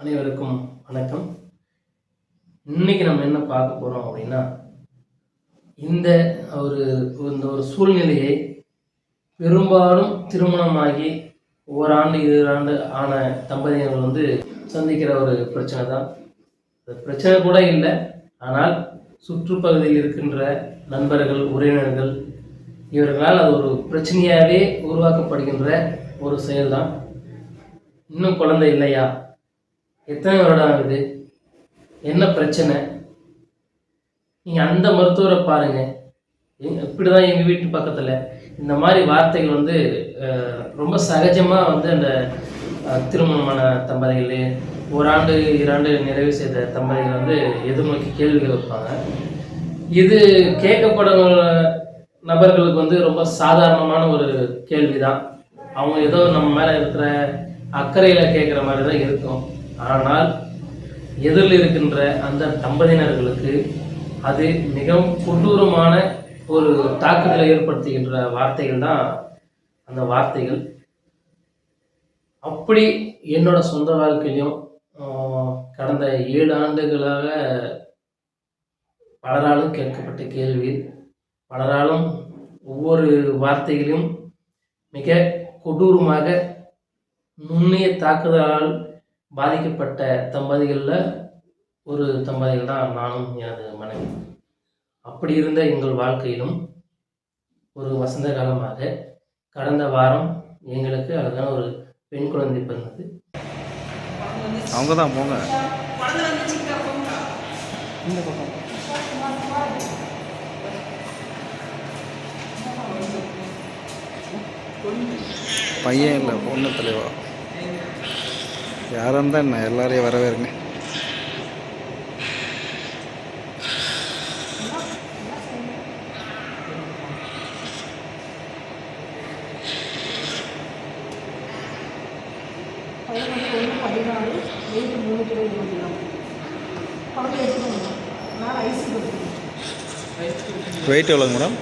அனைவருக்கும் வணக்கம். இன்னைக்கு நம்ம என்ன பார்க்க போகிறோம் அப்படின்னா இந்த ஒரு இந்த ஒரு சூழ்நிலையை பெரும்பாலும் திருமணமாகி ஓராண்டு ஆண்டு ஆன தம்பதியினர் வந்து சந்திக்கிற ஒரு பிரச்சனை தான். பிரச்சனை கூட இல்லை ஆனால் சுற்றுப்பகுதியில் இருக்கின்ற நண்பர்கள் உறவினர்கள் இவர்களால் அது ஒரு பிரச்சனையாகவே உருவாக்கப்படுகின்ற ஒரு செயல்தான். இன்னும் குழந்தை இல்லையா? எத்தனை வருடம் ஆகுது? என்ன பிரச்சனை? நீங்கள் அந்த மருத்துவரை பாருங்கள் இப்படி தான் எங்கள் வீட்டு பக்கத்தில். இந்த மாதிரி வார்த்தைகள் வந்து ரொம்ப சகஜமாக வந்து அந்த திருமணமான தம்பதிகள் ஓராண்டு இராண்டு நிறைவு செய்த தம்பதிகள் வந்து எதிர்நோக்கி கேள்விகள் வைப்பாங்க. இது கேட்கப்படும் நபர்களுக்கு வந்து ரொம்ப சாதாரணமான ஒரு கேள்விதான். அவங்க ஏதோ நம்ம மேலே இருக்கிற அக்கறையில் கேட்குற மாதிரி தான் இருக்கும். ஆனால் எதிரில் இருக்கின்ற அந்த தம்பதியினர்களுக்கு அது மிகவும் கொடூரமான ஒரு தாக்குதலை ஏற்படுத்துகின்ற வார்த்தைகள் தான் அந்த வார்த்தைகள். அப்படி என்னோட சொந்த வாழ்க்கையிலும் கடந்த ஏழு ஆண்டுகளாக பலராலும் கேட்கப்பட்ட கேள்வி. பலராலும் ஒவ்வொரு வார்த்தைகளையும் மிக கொடூரமாக நுண்ணிய தாக்குதலால் பாதிக்கப்பட்ட தம்பதிகளில் ஒரு தம்பதிகள் தான் நானும் எனது மனைவி. அப்படி இருந்த எங்கள் வாழ்க்கையிலும் ஒரு வசந்த காலமாக கடந்த வாரம் எங்களுக்கு அழகான ஒரு பெண் குழந்தை பிறந்தது. அவங்க தான் போங்க பையன் இல்லை பொண்ணு தலைவா. யாராக இருந்தால் என்ன எல்லாரையும் வரவேறுங்க. பதினாறு வெயிட் மூணு கிலோ இருபது கிராம் குழந்தை எடுத்துக்கணும் நான் ஐசி கொடுத்துருக்கேன் வெயிட் எவ்வளோங்க மேடம்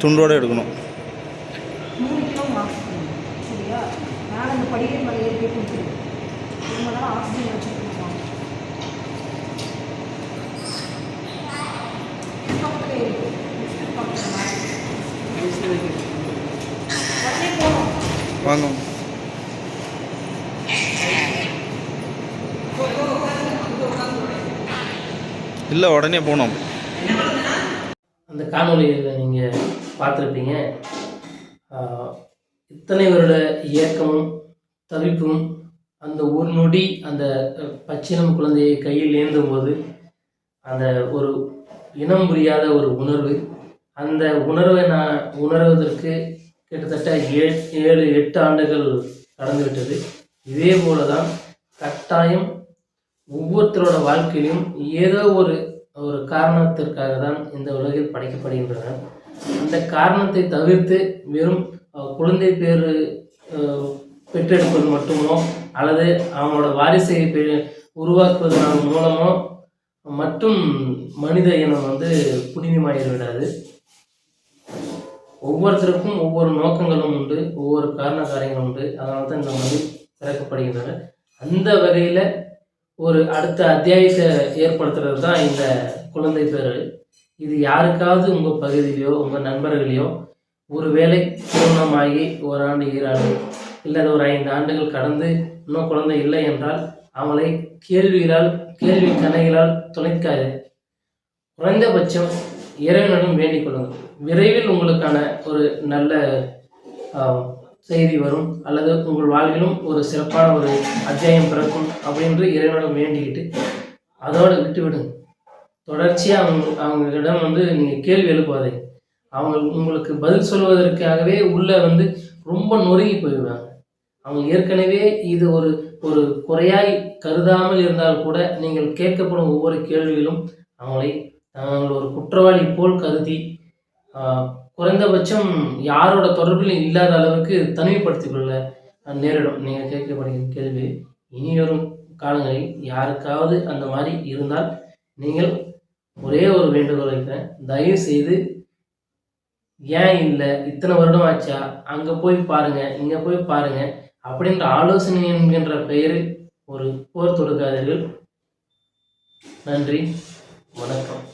துண்டோடு எடுக்கணும் மூணு கிலோ மாஸ்க் சரியா மேலே அந்த படிக்கட்டு மேலே ஏறி போய் ரொம்ப நேரம் ஆக்சிஜன் பக்கத்தில் பக்கத்தில் போகணும். வாங்க. இல்லை உடனே போகணும். அந்த காணொளியில் நீங்கள் பார்த்துருப்பீங்க. இத்தனை வருட இயக்கமும் தவிப்பும் அந்த ஒரு நொடி அந்த பச்சினம் குழந்தையை கையில் ஏந்தும் போது அந்த ஒரு இனம் புரியாத ஒரு உணர்வு. அந்த உணர்வை நான் உணர்வதற்கு கிட்டத்தட்ட ஏ ஏழு எட்டு ஆண்டுகள் கடந்துவிட்டது. இதே போல தான் கட்டாயம் ஒவ்வொருத்தரோட வாழ்க்கையிலும் ஏதோ ஒரு ஒரு காரணத்திற்காக தான் இந்த உலகில் படைக்கப்படுகின்றன. அந்த காரணத்தை தவிர்த்து வெறும் குழந்தை பேர் பெற்றெடுப்பது மட்டுமோ அல்லது அவங்களோட வாரிசை பெ- உருவாக்குவதன் மூலமோ மற்றும் மனித இனம் வந்து புனிதமாகிட விடாது ஒவ்வொருத்தருக்கும் ஒவ்வொரு நோக்கங்களும் உண்டு ஒவ்வொரு காரண காரியங்களும் உண்டு. அதனால தான் இந்த மாதிரி திறக்கப்படுகின்றன அந்த வகையில் ஒரு அடுத்த அத்தியாயத்தை ஏற்படுத்துறது தான் இந்த குழந்தை பேர் இது யாருக்காவது உங்கள் பகுதியிலையோ உங்கள் நண்பர்களையோ ஒருவேளை ஒரு ஓராண்டு ஈராண்டு இல்லை ஒரு ஐந்து ஆண்டுகள் கடந்து இன்னும் குழந்தை இல்லை என்றால் அவங்களை கேள்விகளால் கேள்வி கணைகளால் துளைக்காது. குறைந்தபட்சம் இறைவனிடம் வேண்டிக் கொள்ளுங்கள். விரைவில் உங்களுக்கான ஒரு நல்ல செய்தி வரும். அல்லது உங்கள் வாழ்விலும் ஒரு சிறப்பான ஒரு அத்தியாயம் பிறக்கும் அப்படின்று இறைவனிடம் வேண்டிக்கிட்டு அதோடு விட்டுவிடுங்க தொடர்ச்சியாக அவங்க அவங்களிடம் வந்து நீங்கள் கேள்வி எழுப்பாதீங்க அவங்க உங்களுக்கு பதில் சொல்வதற்காகவே உள்ளே வந்து ரொம்ப நொறுங்கி போயிடுவாங்க. அவங்க ஏற்கனவே இது ஒரு ஒரு குறையாய் கருதாமல் இருந்தால் கூட நீங்கள் கேட்கப்படும் ஒவ்வொரு கேள்வியிலும் அவங்களை தாங்கள் ஒரு குற்றவாளி போல் கருதி குறைந்தபட்சம் யாரோட தொடர்பிலும் இல்லாத அளவுக்கு தனிமைப்படுத்திக் கொள்ள நேரிடும். நீங்கள் கேட்கப்படுகிற கேள்வி இனி வரும் காலங்களில் யாருக்காவது அந்த மாதிரி இருந்தால் நீங்கள் ஒரே ஒரு வேண்டுகோள் வைக்கிறேன். தயவு செய்து ஏன் இல்லை? இத்தனை வருடம் ஆச்சா? அங்கே போய் பாருங்கள் இங்கே போய் பாருங்கள் அப்படின்ற ஆலோசனை என்கின்ற பெயரில் ஒரு போர் தொடுக்காதீர்கள். நன்றி. வணக்கம்.